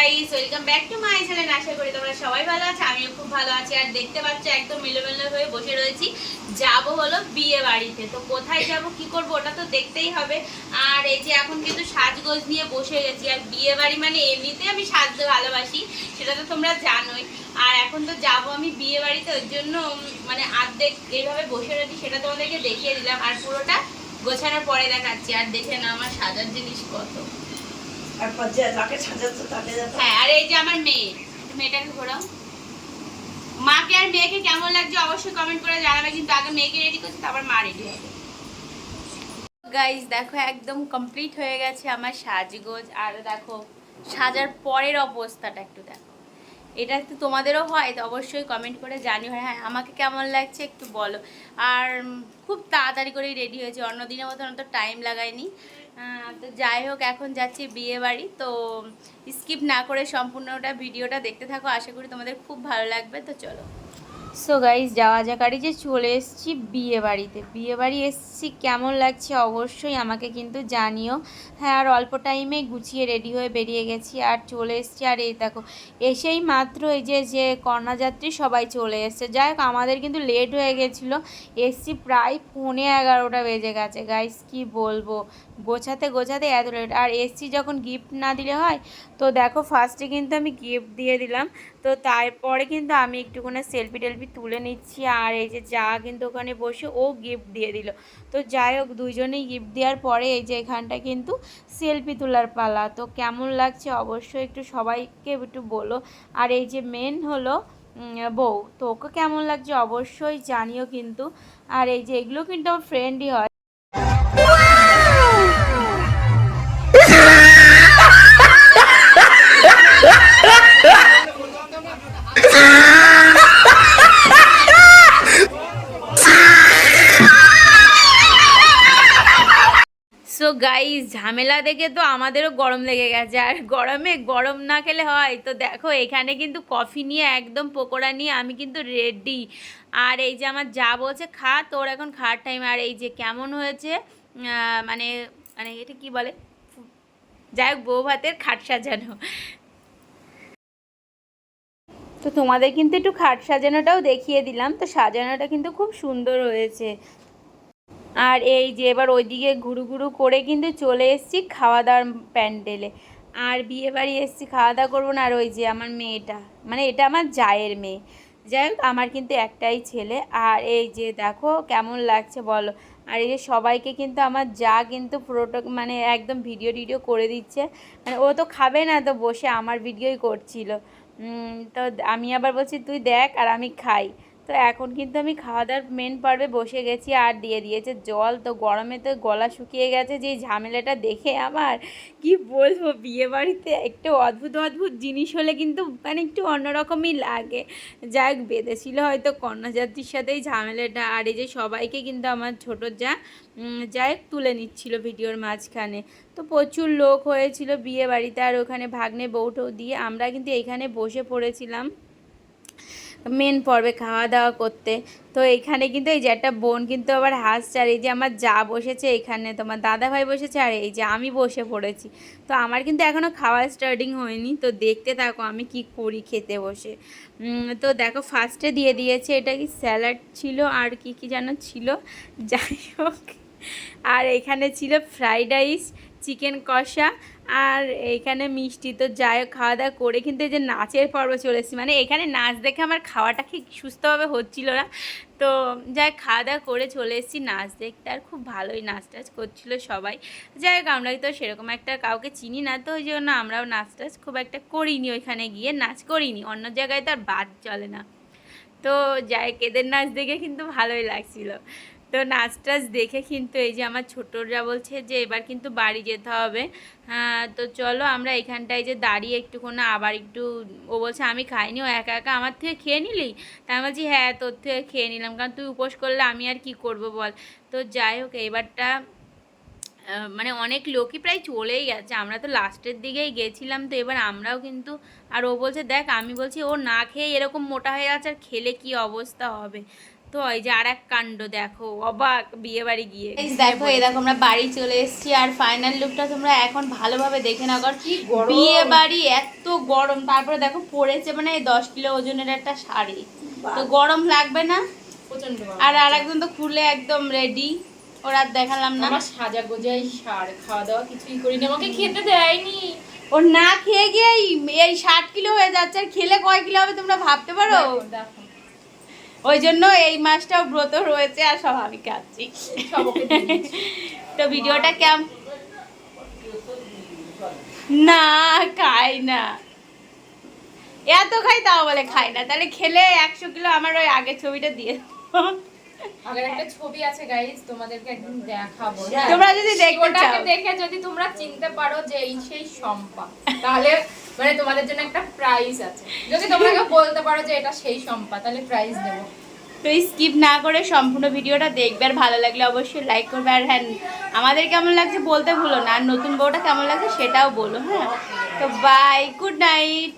Guys welcome back to my channel আশা করি তোমরা সবাই ভালো আছো, আমিও খুব ভালো আছি। আর দেখতে পাচ্ছ, একদম মেলোমেলো হয়ে বসে রয়েছি। যাব হলো বিয়ে বাড়িতে। তো কোথায় যাব, কি করব, ওটা তো দেখতেই হবে। আর এই যে এখন কিন্তু সাজগোজ নিয়ে বসে গেছি। আর বিয়ে বাড়ি মানে এমনিতে আমি সাজতে ভালোবাসি, সেটা তো তোমরা জানোই। আর এখন তো যাব আমি বিয়ে বাড়িতে ওই জন্য মানে আর্ধেক এইভাবে বসে রয়েছি, সেটা তোমাদেরকে দেখিয়ে দিলাম। আর পুরোটা গোছানোর পরে দেখাচ্ছি। আর দেখে না আমার সাজার জিনিস কত। আর পর্যায়ে যাকে সাজাচ্ছে তাকে হ্যাঁ আর এই যে আমার মেয়ে মেয়েটাকে ঘোরাও। মাকে আর মেয়েকে কেমন লাগছে অবশ্যই কমেন্ট করে জানাবে কিন্তু আগে মেয়েকে রেডি করছি তারপর মা রেডি হবে। গাইজ দেখো একদম কমপ্লিট হয়ে গেছে আমার সাজগোজ। আর দেখো সাজার পরের অবস্থাটা একটু দেখো। এটা তো তোমাদেরও হয় তো অবশ্যই কমেন্ট করে জানিও। হ্যাঁ আমাকে কেমন লাগছে একটু বলো। আর খুব তাড়াতাড়ি করেই রেডি হয়েছে, অন্যদিনের মতন অত টাইম লাগায়নি তো যাই হোক, এখন যাচ্ছি বিয়ে বাড়ি, তো স্কিপ না করে সম্পূর্ণটা ভিডিওটা দেখতে থাকো। আশা করি তোমাদের খুব ভালো লাগবে, তো চলো। সো গাইজ যাওয়া যাক। আর যে চলে এসেছি বিয়ে বাড়িতে। বিয়ে বাড়ি এসেছি, কেমন লাগছে অবশ্যই আমাকে কিন্তু জানিও। হ্যাঁ আর অল্প টাইমে গুছিয়ে রেডি হয়ে বেরিয়ে গেছি আর চলে এসেছি। আর এই দেখো, এসেই মাত্র এই যে যে কন্যাযাত্রী সবাই চলে এসছে। যাই হোক, আমাদের কিন্তু লেট হয়ে গেছিল। এসছি প্রায় পৌনে এগারোটা বেজে গেছে। গাইস কি বলব? গোছাতে গোছাতে এত লেট আর এসছি যখন গিফট না দিলে হয়, তো দেখো ফার্স্টে কিন্তু আমি গিফট দিয়ে দিলাম। তো তারপরে কিন্তু আমি একটুখানি সেলফি টেলফি তুলে নিচ্ছি। আর এই যে যা কিন্তু ওখানে বসে ও গিফট দিয়ে দিল। তো যাই হোক, দুইজনেই গিফট দেওয়ার পরে এই যে এখানটা কিন্তু সেলফি তোলার পালা। তো কেমন লাগছে অবশ্যই একটু সবাইকে একটু বলো। আর এই যে মেন হলো বউ। তো ওকে কেমন লাগছে অবশ্যই জানিও কিন্তু। আর এই যে এগুলো কিন্তু আমার ফ্রেন্ডই হয়। গাইস ঝামেলা দেখে তো আমাদেরও গরম লেগে গেছে। আর গরমে গরম না খেলে হয়। তো দেখো, এখানে কিন্তু কফি নিয়ে একদম পকোড়া নিয়ে আমি কিন্তু রেডি আর এই যে আমার যা বলছে, খা, তোর এখন খাওয়ার টাইম আর এই যে কেমন হয়েছে মানে মানে এটা কি বলে? যাই হোক, বউ ভাতের খাট সাজানো। তো তোমাদের কিন্তু একটু খাট সাজানোটাও দেখিয়ে দিলাম। তো সাজানোটা কিন্তু খুব সুন্দর হয়েছে। আর এই যে এবার ওইদিকে ঘুরু ঘুরু করে কিন্তু চলে এসেছি খাওয়া দাওয়ার প্যান্ডেলে। আর বিয়ে বাড়ি এসেছি খাওয়া দাওয়া করব না আর ওই যে আমার মেয়েটা। মানে এটা আমার জায়ের মেয়ে। যাই হোক, আমার কিন্তু একটাই ছেলে। আর এই যে দেখো কেমন লাগছে বলো। আর এই যে সবাইকে কিন্তু আমার যা কিন্তু পুরোটা মানে একদম ভিডিও টিডিও করে দিচ্ছে। মানে ও তো খাবে না তো বসে আমার ভিডিওই করছিল। তো আমি আবার বলছি, তুই দেখ আর আমি খাই। তো এখন কিন্তু আমি খাওয়া দাওয়ার মেন পর্বে বসে গেছি আর দিয়ে দিয়েছে জল। তো গরমে তো গলা শুকিয়ে গেছে যে ঝামেলাটা দেখে আমার, কি বলব? বিয়ে বাড়িতে একটু অদ্ভুত অদ্ভুত জিনিস হলে কিন্তু মানে একটু অন্যরকমই লাগে। যাই বেঁধেছিল হয়তো কন্যাযাত্রীর সাথেই ঝামেলাটা। আর এই যে সবাইকে কিন্তু আমার ছোটো যা যাই তুলে নিচ্ছিল ভিডিওর মাঝখানে। তো প্রচুর লোক হয়েছিল বিয়ে বাড়িতে আর ওখানে ভাগ্নে বউটো দিয়ে। আমরা কিন্তু এইখানে বসে পড়েছিলাম। মেন পর্বে খাওয়া দাওয়া করতে। তো এখানে কিন্তু এই যে একটা বোন কিন্তু আবার হাসছে, আর এই যে আমার যা বসেছে এখানে, তোমার দাদা ভাই বসেছে, আর এই যে আমি বসে পড়েছি। তো আমার কিন্তু এখনও খাওয়া স্টার্টিং হয়নি, তো দেখতে থাকো আমি কি করি খেতে বসে। তো দেখো ফার্স্টে দিয়ে দিয়েছে, এটা কি স্যালাড ছিল, আর কি কি যেন ছিল? যাই হোক। আর এখানে ছিল ফ্রাইড রাইস চিকেন কষা আর এইখানে মিষ্টি তো যাই হোক খাওয়া দাওয়া করে কিন্তু এই যে নাচের পর্ব চলে এসেছি। মানে এখানে নাচ দেখে আমার খাওয়াটা ঠিক সুস্থভাবে হচ্ছিল না। তো যাই খাওয়া দাওয়া করে চলে এসেছি। নাচ দেখতে আর খুব ভালোই নাচ টাচ করছিল সবাই। যাই হোক আমরা তো সেরকম একটা কাউকে চিনি না, তো ওই জন্য আমরাও নাচ টাচ খুব একটা করিনি ওইখানে গিয়ে। নাচ করিনি, অন্য জায়গায় তো আর বাদ চলে না। তো যাই কেদের নাচ দেখে কিন্তু ভালোই লাগছিল। তো নাচ টাচ দেখে কিন্তু এই যে আমার ছোটরা বলছে যে এবার কিন্তু বাড়ি যেতে হবে। হ্যাঁ তো চলো আমরা এখানটায় যে দাঁড়িয়ে একটুখানি আবার একটু, ও বলছে, আমি খাইনি, ও একা একা আমার থেকে খেয়ে নিলি? তা আমি বলছি হ্যাঁ তোর থেকে খেয়ে নিলাম, কারণ তুই উপোস করলে আমি আর কি করব বল? তো যাই হোক এবারটা মানে অনেক লোকই প্রায় চলেই গেছে। আমরা তো লাস্টের দিকেই গেছিলাম তো, এবার আমরাও কিন্তু, আর ও বলছে, দেখ, আমি বলছি, ও না খেয়ে এরকম মোটা হয়ে যাচ্ছে আর খেলে কি অবস্থা হবে? তো এই যে আর এক কাণ্ড দেখো অবাক বিয়ে বাড়ি গিয়ে দেখো এই দেখো আমরা বাড়ি চলে এসেছি আর ফাইনাল লুকটা তোমরা এখন ভালোভাবে দেখে নাও কারণ বিয়ে বাড়ি এত গরম তারপরে দেখো পড়েছে মানে এই দশ কিলো ওজনের একটা শাড়ি। তো গরম লাগবে না? আর আর একদম তো খুলে একদম রেডি ওর আর দেখালাম না। আমার সাজা গোজাই সার খাওয়া দাওয়া কিছুই করিনি আমাকে খেতে দেয়নি। ও না খেয়ে গিয়ে এই- ষাট কিলো হয়ে যাচ্ছে আর খেলে কয় কিলো হবে তোমরা ভাবতে পারো? দেখো। ওই জন্য এই মাসটাও ব্রত রয়েছে আর সব আমি খাচ্ছি। তো ভিডিওটা কেম না খাই না এত খাই তাও বলে খাই না তাহলে খেলে একশো কিলো আমার ওই আগের ছবিটা দিয়ে। আগের একটা ছবি আছে গাইস তোমাদেরকে একদিন দেখাবো। তোমরা যদি দেখতে চাও। দেখে যদি তোমরা চিনতে পারো যে এই সেই তাহলে মানে তোমাদের জন্য একটা প্রাইজ আছে। যদি তোমরা বলতে পারো যে এটা সেই তাহলে প্রাইজ দেবো। তো স্কিপ না করে সম্পূর্ণ ভিডিওটা দেখবে। আর ভালো লাগলে অবশ্যই লাইক করবে। আর হ্যাঁ আমাদের কেমন লাগছে বলতে ভুলো না। আর নতুন বউটা কেমন লাগছে সেটাও বলো হ্যাঁ? তো বাই গুড নাইট